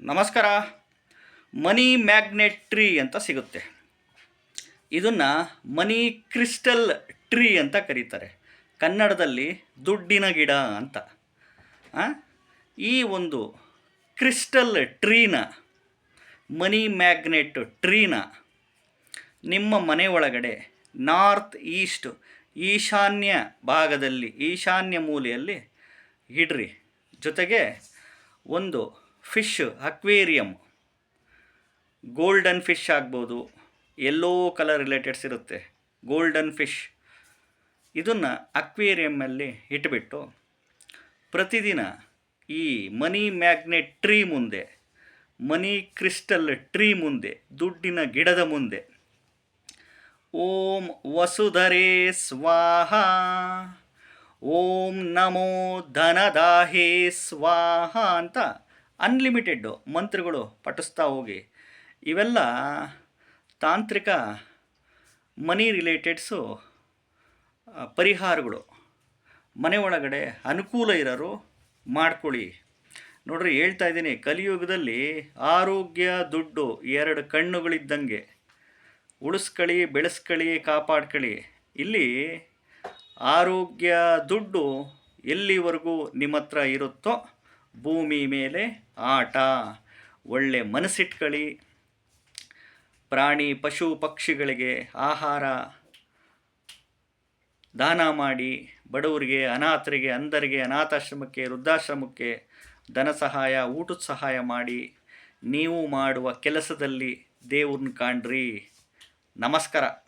ನಮಸ್ಕಾರ. Money magnet tree ಅಂತ ಸಿಗುತ್ತೆ. ಇದನ್ನು ಮನಿ ಕ್ರಿಸ್ಟಲ್ ಟ್ರೀ ಅಂತ ಕರೀತಾರೆ. ಕನ್ನಡದಲ್ಲಿ ದುಡ್ಡಿನ ಗಿಡ ಅಂತ? ಈ ಒಂದು ಕ್ರಿಸ್ಟಲ್ ಟ್ರೀನ, ಮನಿ ಮ್ಯಾಗ್ನೆಟ್ ಟ್ರೀನ ನಿಮ್ಮ ಮನೆ ಒಳಗಡೆ ನಾರ್ತ್ ಈಸ್ಟ್ ಈಶಾನ್ಯ ಭಾಗದಲ್ಲಿ, ಈಶಾನ್ಯ ಮೂಲೆಯಲ್ಲಿ ಇಡ್ರಿ. ಜೊತೆಗೆ ಒಂದು ಫಿಶ್, ಅಕ್ವೇರಿಯಂ. ಗೋಲ್ಡನ್ ಫಿಶ್ ಆಗ್ಬೋದು. ಎಲ್ಲೋ ಕಲರ್ ರಿಲೇಟೆಡ್ಸ್ ಇರುತ್ತೆ. Golden fish. ಇದನ್ನು ಅಕ್ವೇರಿಯಮ್ಮಲ್ಲಿ ಇಟ್ಬಿಟ್ಟು ಪ್ರತಿದಿನ ಈ ಮನಿ ಮ್ಯಾಗ್ನೆಟ್ ಟ್ರೀ ಮುಂದೆ, ಮನಿ ಕ್ರಿಸ್ಟಲ್ ಟ್ರೀ ಮುಂದೆ, ದುಡ್ಡಿನ ಗಿಡದ ಮುಂದೆ, ಓಂ ವಸುಧರೇ ಸ್ವಾಹ, ಓಂ ನಮೋ ಧನದಾಹೇ ಸ್ವಾಹ ಅಂತ ಅನ್ಲಿಮಿಟೆಡ್ಡು ಮಂತ್ರಗಳು ಪಠಿಸ್ತಾ ಹೋಗಿ, ಇವೆಲ್ಲ ತಾಂತ್ರಿಕ ಮನಿ ರಿಲೇಟೆಡ್ಸು ಪರಿಹಾರಗಳು. ಮನೆ ಒಳಗಡೆ ಅನುಕೂಲ ಇರೋರು ಮಾಡ್ಕೊಳ್ಳಿ. ನೋಡ್ರಿ, ಹೇಳ್ತಾ ಇದ್ದೀನಿ, ಕಲಿಯುಗದಲ್ಲಿ ಆರೋಗ್ಯ ದುಡ್ಡು ಎರಡು ಕಣ್ಣುಗಳಿದ್ದಂಗೆ. ಉಳಿಸ್ಕೊಳ್ಳಿ, ಬೆಳೆಸ್ಕೊಳ್ಳಿ ಕಾಪಾಡ್ಕಳಿ ಇಲ್ಲಿ ಆರೋಗ್ಯ ದುಡ್ಡು ಎಲ್ಲಿವರೆಗೂ ನಿಮ್ಮ ಹತ್ರ ಇರುತ್ತೋ ಭೂಮಿ ಮೇಲೆ ಆಟ, ಒಳ್ಳೆ ಮನಸ್ಸಿಟ್ಕೊಳ್ಳಿ ಪ್ರಾಣಿ, ಪಶು, ಪಕ್ಷಿಗಳಿಗೆ ಆಹಾರ, ದಾನ ಮಾಡಿ, ಬಡವರಿಗೆ, ಅನಾಥರಿಗೆ ಅಂದರಿಗೆ ಅನಾಥಾಶ್ರಮಕ್ಕೆ, ವೃದ್ಧಾಶ್ರಮಕ್ಕೆ ಧನ ಸಹಾಯ, ಊಟದ ಸಹಾಯ ಮಾಡಿ, ನೀವು ಮಾಡುವ ಕೆಲಸದಲ್ಲಿ ದೇವ್ರನ್ನ ಕಾಣ್ರಿ. ನಮಸ್ಕಾರ.